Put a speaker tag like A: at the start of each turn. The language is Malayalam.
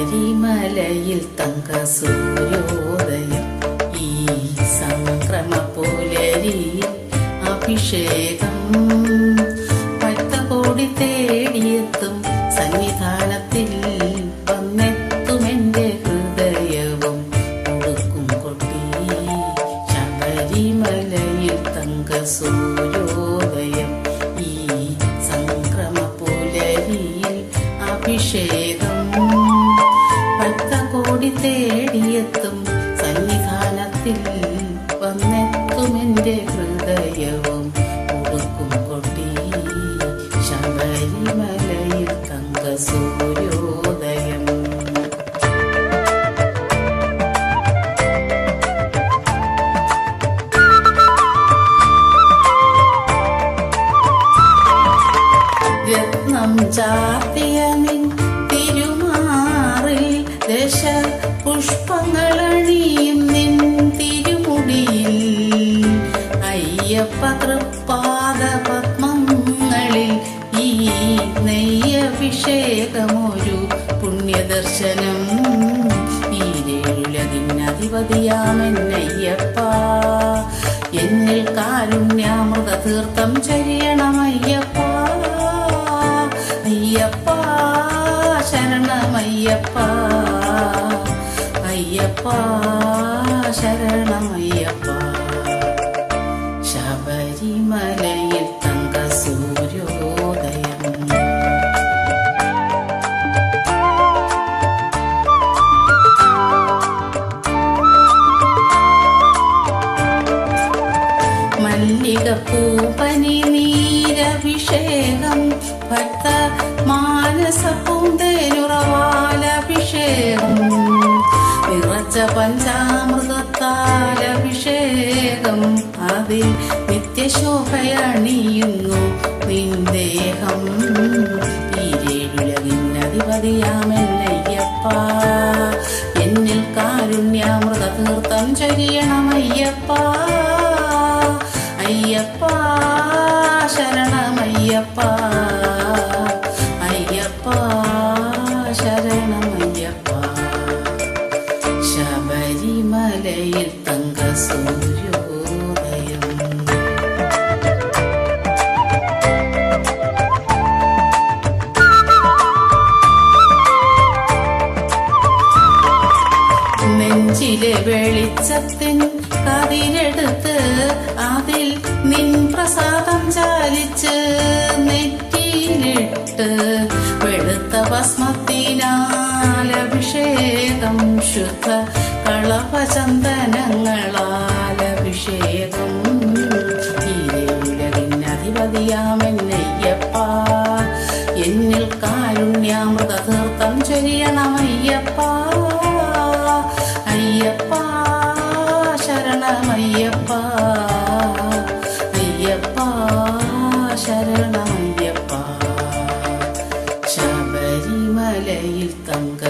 A: ശബരിമലയിൽ തങ്ക സൂര്യോദയം. ഈ സംക്രമ പോലരി അഭിഷേകം. ഭക്തകോടി തേടിയെത്തും സന്നിധാനത്തിൽ വന്നെത്തും എന്റെ ഹൃദയവും. കൊടുക്കും കൊട്ടി ശബരിമലയിൽ തങ്ക സൂര്യോദയം. ഈ സംക്രമ പുലരിയിൽ അഭിഷേകം. തേടിയെത്തും. സന്നിധാനത്തിൽ വന്നെത്തുമെന്റെ ഹൃദയവും. ഉടുക്കും കൊട്ടി ശബരിമലയിൽ തങ്ക സൂര്യോദയം രത്നം ചാർത്തിയ നിൻ തിരുമാറിൽ ദശ പുഷ്പങ്ങളണിയും നിൻ തിരുമുടിയിൽ. അയ്യപ്പ തൃപ്പാദ പത്മങ്ങളിൽ ഈ നെയ്യഭിഷേകമൊരു പുണ്യദർശനം. ഈരേഴുലതിനധിപതിയാമെന്നയ്യപ്പ എന്നിൽ കാരുണ്യാമൃത തീർത്ഥം ചരിയണമയ്യപ്പ അയ്യപ്പ തങ്ക സൂര്യോദയം. മല്ലികപ്പൂപ്പനി നീരഭിഷേകം ഭക്ത മാനസ പഞ്ചാമൃതത്താലഭിഷേകം. അതിൽ നിത്യശോഭയണിയുന്നു നിന്ദേഹം. ഈരേഴുലകിന്നധിപതിയാമെന്നയ്യപ്പ എന്നിൽ കാരുണ്യാമൃത തീർത്ഥം ചൊരിയണമയ്യപ്പ. അയ്യപ്പ ശരണമയ്യപ്പ. ശബരിമലയിൽ തങ്ക സൂര്യോദയം. നെഞ്ചിലെ വെളിച്ചത്തിൻ കതിരെടുത്ത് അതിൽ നിൻ പ്രസാദം ചാലിച്ച് നെറ്റിയിലിട്ട് വെളുത്ത ഭസ്മത്തിനാൽ അഭിഷേകം ശുദ്ധ കളഭചന്ദനങ്ങളാൽ അഭിഷേകം ഈരേഴുലകിന്നധിപതിയാമെന്നയ്യപ്പ എന്നിൽ ശബരിമലയിൽ തങ്ക